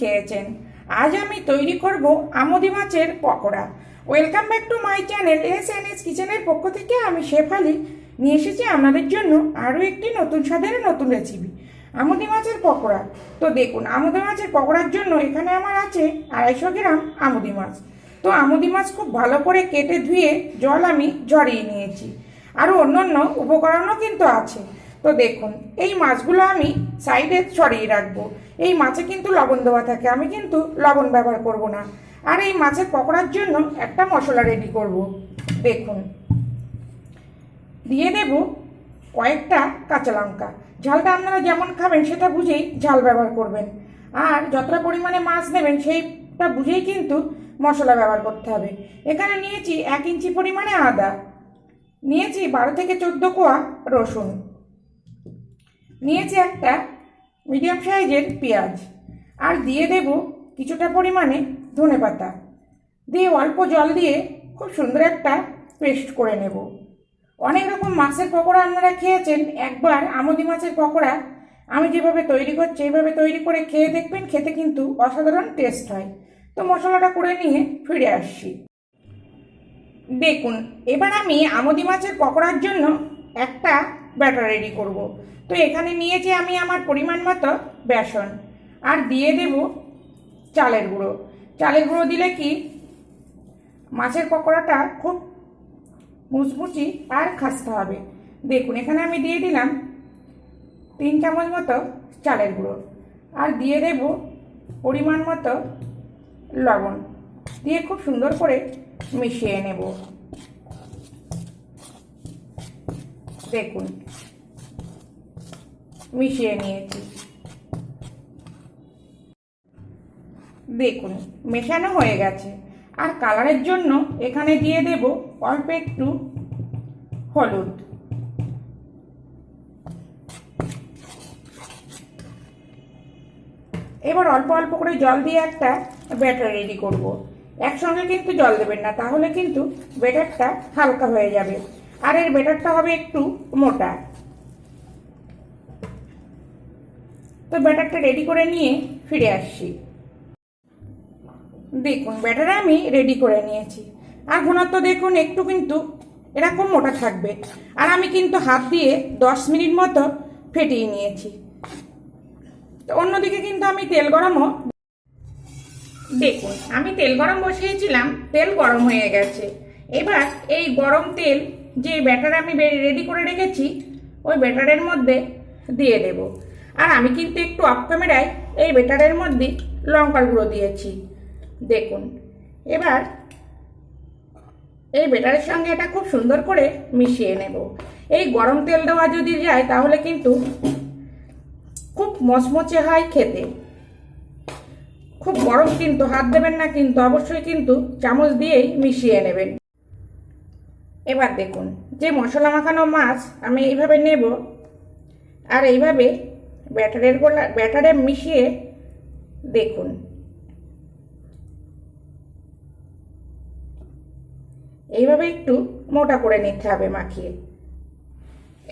খেয়েছেন। আজ আমি তৈরি করব আমদি মাছের pakora. Welcome back to my channel S N S কিচেনের পক্ষ থেকে আমি শেফালি নিয়ে এসেছি আপনাদের জন্য আরও একটি নতুন স্বাদের নতুন রেসিপি আমদি মাছের পকোড়া। তো দেখুন, আমদি মাছের পকোড়ার জন্য এখানে আমার আছে আড়াইশো গ্রাম আমদি মাছ। তো আমদি মাছ খুব ভালো করে কেটে ধুয়ে জল আমি ঝরিয়ে নিয়েছি। আরও অন্যান্য উপকরণও কিন্তু আছে। তো দেখুন, এই মাছগুলো আমি সাইডে ছড়িয়ে রাখব। এই মাছে কিন্তু লবণ দেওয়া থাকে, আমি কিন্তু লবণ ব্যবহার করব না। আর এই মাছের পকোড়ার জন্য একটা মশলা রেডি করব। দেখুন, দিয়ে দেব কয়েকটা কাঁচা লঙ্কা। ঝালটা আপনারা যেমন খাবেন, সেটা বুঝেই ঝাল ব্যবহার করবেন। আর যতটা পরিমাণে মাছ নেবেন, সেইটা বুঝেই কিন্তু মশলা ব্যবহার করতে হবে। এখানে নিয়েছি এক ইঞ্চি পরিমাণে আদা, নিয়েছি বারো থেকে চোদ্দ কোয়া রসুন। নিয়েছি একটা মিডিয়াম সাইজের পেঁয়াজ। আর দিয়ে দেব কিছুটা পরিমাণে ধনে পাতা। দিয়ে অল্প জল দিয়ে খুব সুন্দর একটা পেস্ট করে নেব। অনেক রকম মাছের পকোড়া আপনারা খেয়েছেন, একবার আমদি মাছের পকোড়া। আমি যেভাবে তৈরি করছি, এইভাবে তৈরি করে খেয়ে দেখবেন, খেতে কিন্তু অসাধারণ টেস্ট হয়। তো মশলাটা করে নিয়ে ফিরে আসছি। দেখুন, এবার আমি আমদি মাছের পকোড়ার জন্য একটা ব্যাটার রেডি করব। তো এখানে নিয়েছি আমি আমার পরিমাণ মতো বেসন। আর দিয়ে দেব চালের গুঁড়ো। চালের গুঁড়ো দিলে কি? মাছের পকোড়াটা খুব মুচমুচি আর খাস্তা হবে। দেখুন, এখানে আমি দিয়ে দিলাম তিন চামচ মতো চালের গুঁড়ো। আর দিয়ে দেব পরিমাণ মতো লবণ। দিয়ে খুব সুন্দর করে মিশিয়ে নেব। দেখুন। মিশিয়ে নিয়েছি। দেখুন, মেশানো হয়ে গেছে। আর কালারের জন্য এখানে দিয়ে দেব অল্প একটু হলুদ। এবার অল্প অল্প করে জল দিয়ে একটা ব্যাটার রেডি করব। একসঙ্গে কিন্তু জল দেবেন না, তাহলে কিন্তু ব্যাটারটা হালকা হয়ে যাবে। আর এর ব্যাটারটা হবে একটু মোটা। তো ব্যাটারটা রেডি করে নিয়ে ফিরে আসছি। দেখুন ব্যাটার আমি রেডি করে নিয়েছি। আর ঘনত্ব দেখুন, একটু কিন্তু এরকম মোটা থাকবে। আর আমি কিন্তু হাত দিয়ে দশ মিনিট মতো ফেটিয়ে নিয়েছি। তো অন্যদিকে কিন্তু আমি তেল গরমও দেখুন, আমি তেল গরম বসিয়েছিলাম, তেল গরম হয়ে গেছে। এবার এই গরম তেল যে ব্যাটার আমি রেডি করে রেখেছি, ওই ব্যাটারের মধ্যে দিয়ে দেব। আর আমি কিন্তু একটু অফ ক্যামেরায় এই ব্যাটারের মধ্যে লঙ্কার গুঁড়ো দিয়েছি। দেখুন, এবার এই ব্যাটারের সঙ্গে এটা খুব সুন্দর করে মিশিয়ে নেব। এই গরম তেল দেওয়া যদি যায়, তাহলে কিন্তু খুব মচমচে হয় খেতে। খুব গরম কিন্তু, হাত দেবেন না কিন্তু, অবশ্যই কিন্তু চামচ দিয়েই মিশিয়ে নেবেন। এবার দেখুন, যে মশলা মাখানো মাছ আমি এইভাবে নেব আর এইভাবে ব্যাটারের গোলা, ব্যাটারে মিশিয়ে দেখুন। এইভাবে একটু মোটা করে নিতে হবে মাখিয়ে।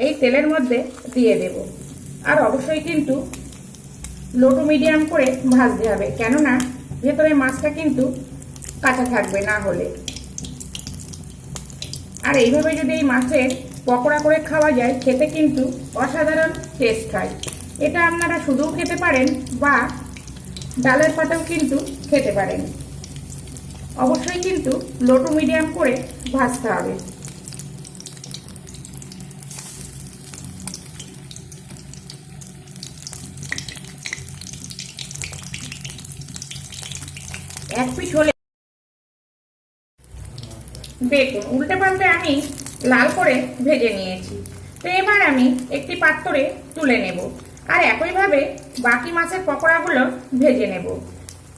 এই তেলের মধ্যে দিয়ে দেব। আর অবশ্যই কিন্তু লো টু মিডিয়াম করে ভাজতে হবে, কেননা ভেতরে মাছটা কিন্তু কাঁচা থাকবে না হলে। আর এইভাবে যদি এই মাছের পকোড়া করে খাওয়া যায়, খেতে কিন্তু অসাধারণ টেস্ট হয়। এটা আপনারা শুধুও খেতে পারেন বা ডালের পাতাও কিন্তু খেতে পারেন। অবশ্যই কিন্তু লো টু মিডিয়াম করে ভাজতে হবে। এক পিস হলে দেখুন উল্টে পাল্টে আমি লাল করে ভেজে নিয়েছি। তো এবার আমি একটি পাত্রে তুলে নেব আর একইভাবে বাকি মাছের পকোড়াগুলো ভেজে নেব।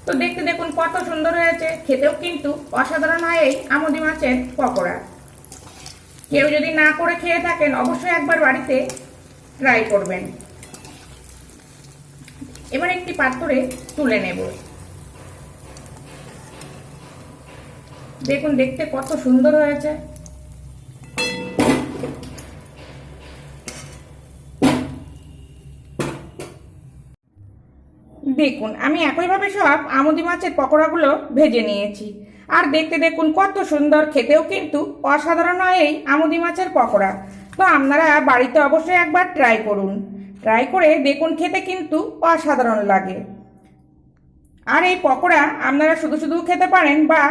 তো দেখতে দেখুন কত সুন্দর হয়েছে। খেতেও কিন্তু অসাধারণ হয় এই আমদি মাছের পকোড়া। কেউ যদি না করে খেয়ে থাকেন, অবশ্যই একবার বাড়িতে ট্রাই করবেন। এবার একটি পাত্রে তুলে নেব। দেখুন, দেখতে কত সুন্দর হয়েছে। দেখুন, আমি একইভাবে সব আমুদি মাছের পকোড়াগুলো ভেজে নিয়েছি। আর দেখতে দেখুন, কত সুন্দর, খেতেও কিন্তু অসাধারণ হয় এই আমুদি মাছের পকোড়া। তো আপনারা বাড়িতে অবশ্যই একবার ট্রাই করুন। ট্রাই করে দেখুন, খেতে কিন্তু অসাধারণ লাগে। আর এই পকোড়া আপনারা শুধু শুধু খেতে পারেন বা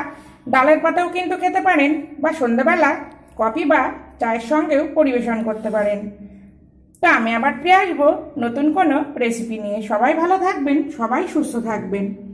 ডালের পাতাও কিন্তু খেতে পারেন বা সন্ধ্যাবেলা কফি বা চায়ের সঙ্গেও পরিবেশন করতে পারেন। তো আমি আবার ফিরে আসব নতুন কোনো রেসিপি নিয়ে। সবাই ভালো থাকবেন, সবাই সুস্থ থাকবেন।